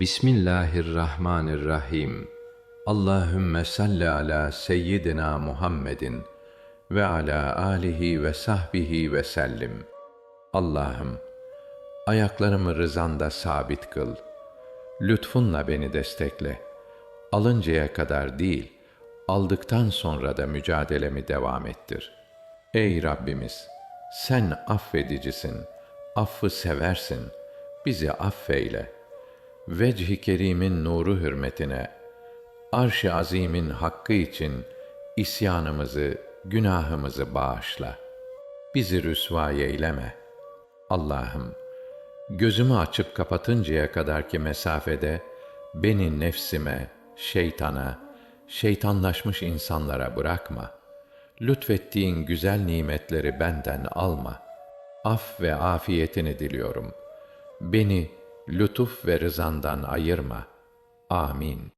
Bismillahirrahmanirrahim. Allahümme salli ala seyyidina Muhammedin ve ala alihi ve sahbihi ve sellim. Allah'ım, ayaklarımı rızanda sabit kıl. Lütfunla beni destekle. Alıncaya kadar değil, aldıktan sonra da mücadelemi devam ettir. Ey Rabbimiz, sen affedicisin, affı seversin, bizi affeyle. Vecih-i Kerim'in nuru hürmetine, arş-ı azimin hakkı için isyanımızı, günahımızı bağışla. Bizi rüsvâ eyleme. Allah'ım, gözümü açıp kapatıncaya kadarki mesafede beni nefsime, şeytana, şeytanlaşmış insanlara bırakma. Lütfettiğin güzel nimetleri benden alma. Af ve afiyetini diliyorum. Beni lütuf ve rızandan ayırma. Amin.